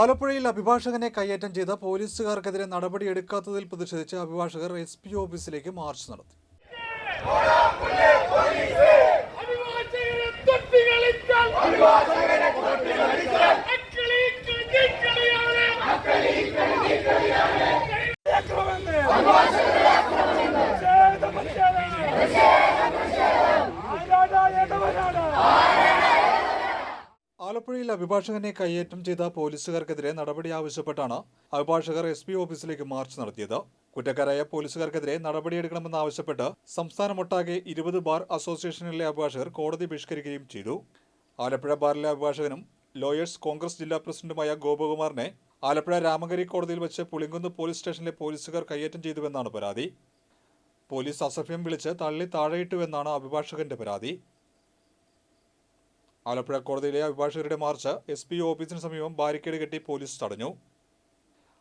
ആലപ്പുഴയിൽ അഭിഭാഷകനെ കയ്യേറ്റം ചെയ്ത പോലീസുകാർക്കെതിരെ നടപടിയെടുക്കാത്തതിൽ പ്രതിഷേധിച്ച് അഭിഭാഷകർ എസ് പി ഓഫീസിലേക്ക് മാർച്ച് നടത്തി. ആലപ്പുഴയിൽ അഭിഭാഷകനെ കയ്യേറ്റം ചെയ്ത പോലീസുകാർക്കെതിരെ നടപടി ആവശ്യപ്പെട്ടാണ് അഭിഭാഷകർ എസ് പി ഓഫീസിലേക്ക് മാർച്ച് നടത്തിയത്. കുറ്റക്കാരായ പോലീസുകാർക്കെതിരെ നടപടിയെടുക്കണമെന്നാവശ്യപ്പെട്ട് സംസ്ഥാനമൊട്ടാകെ ഇരുപത് ബാർ അസോസിയേഷനിലെ അഭിഭാഷകർ കോടതി ബഹിഷ്കരിക്കുകയും ചെയ്തു. ആലപ്പുഴ ബാറിലെ അഭിഭാഷകനും ലോയേഴ്സ് കോൺഗ്രസ് ജില്ലാ പ്രസിഡന്റുമായ ഗോപകുമാറിനെ ആലപ്പുഴ രാമങ്കരി കോടതിയിൽ വെച്ച് പുളിങ്കുന്ന് പോലീസ് സ്റ്റേഷനിലെ പോലീസുകാർ കയ്യേറ്റം ചെയ്തുവെന്നാണ് പരാതി. പോലീസ് അസഭ്യം വിളിച്ച് തള്ളി താഴെയിട്ടുവെന്നാണ് അഭിഭാഷകന്റെ പരാതി. ആലപ്പുഴ കോടതിയിലെ അഭിഭാഷകരുടെ മാർച്ച് എസ് പി ഓഫീസിന് സമീപം ബാരിക്കേഡ് കെട്ടി പോലീസ് തടഞ്ഞു.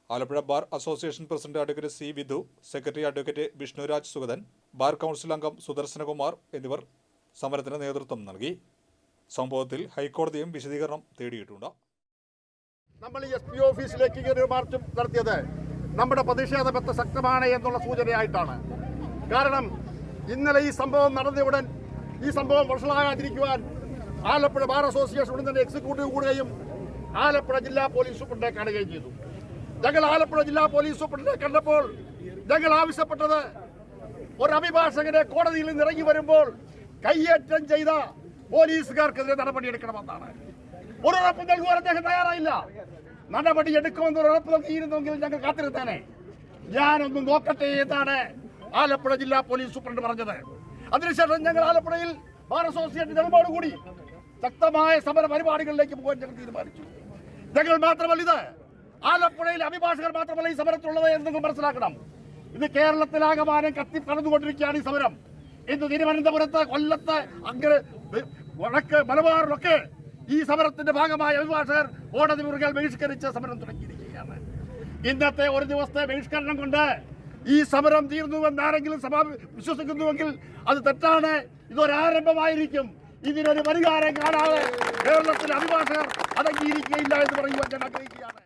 Alappuzha bar association president advocate C Vidhu secretary advocate Vishnuraj Sugathan bar council അംഗം സുദർശനകുമാർ എന്നിവർ സമരത്തിന് നേതൃത്വം നൽകി. സംഭവത്തിൽ ഹൈക്കോടതിയും വിശദീകരണം തേടിയിട്ടുണ്ട്. നമ്മൾ എസ് പി ഓഫീസിലേക്ക് ഇങ്ങനെ മാർച്ച് നടത്തിയത് നമ്മുടെ പ്രതിഷേധം എത്ര ശക്തമാണ് എന്നുള്ള സൂചനയായിട്ടാണ്. കാരണം ഇന്നലെ ഈ സംഭവം നടന്ന ഉടൻ ഈ സംഭവം വഷളാകാതിരിക്കുവാൻ ആലപ്പുഴ ബാർ അസോസിയേഷൻ ഉടൻ തന്നെ എക്സിക്യൂട്ടീവ് കൂടുകയും ആലപ്പുഴ ജില്ലാ പോലീസ് സൂപ്രണ്ടെ കാണുകയും ചെയ്തു. ഞങ്ങൾ ആലപ്പുഴ ജില്ലാ പോലീസ് സൂപ്രണ്ടെ കണ്ടപ്പോൾ ഞങ്ങൾ ആവശ്യപ്പെട്ടത് ഒരു അഭിഭാഷകനെ കോടതിയിൽ നിന്ന് ഇറങ്ങി വരുമ്പോൾ കയ്യേറ്റം ചെയ്ത പോലീസുകാർക്കെതിരെ നടപടിയെടുക്കണമെന്നാണ് ഒരു ഉറപ്പ് നൽകുവാൻ അദ്ദേഹം തയ്യാറായില്ല. നടപടി എടുക്കുമെന്ന് ഒരു ഉറപ്പ് നൽകിയിരുന്നെങ്കിൽ ഞങ്ങൾ കാത്തിരുത്തേനെ ഞാനൊന്ന് നോക്കട്ടെ എന്നാണ് ആലപ്പുഴ ജില്ലാ പോലീസ് സൂപ്രണ്ട് പറഞ്ഞത്. അതിനുശേഷം ഞങ്ങൾ ആലപ്പുഴയിൽ ബാർ അസോസിയേഷൻ നിലപാടുകൂടി ശക്തമായ സമര പരിപാടികളിലേക്ക് പോകാൻ ഞങ്ങൾ തീരുമാനിച്ചു. ഞങ്ങൾ മാത്രമല്ല ഇത് ആലപ്പുഴയിൽ അഭിഭാഷകർ മാത്രമല്ല ഈ സമരത്തിലുള്ളത് എന്ന് നിങ്ങൾ മനസ്സിലാക്കണം. ഇത് കേരളത്തിലാകമാനം കത്തി കടന്നുകൊണ്ടിരിക്കുകയാണ് ഈ സമരം. ഇന്ന് തിരുവനന്തപുരത്ത് കൊല്ലത്ത് അങ്ങനെ വടക്ക് മലബാറിലൊക്കെ ഈ സമരത്തിന്റെ ഭാഗമായ അഭിഭാഷകർ കോടതി മുറികൾ ബഹിഷ്കരിച്ച് സമരം തുടങ്ങിയിരിക്കുകയാണ്. ഇന്നത്തെ ഒരു ദിവസത്തെ ബഹിഷ്കരണം കൊണ്ട് ഈ സമരം തീർന്നുവെന്ന് ആരെങ്കിലും സഭ വിശ്വസിക്കുന്നുവെങ്കിൽ അത് തെറ്റാണ്. ഇതൊരാരംഭമായിരിക്കും. ഇതിനൊരു പരിഹാരം കാണാതെ കേരളത്തിലെ അഭിഭാഷകർ അടങ്ങിയിരിക്കുകയില്ല എന്ന് പറയുവാൻ ഞാൻ ആഗ്രഹിക്കുകയാണ്.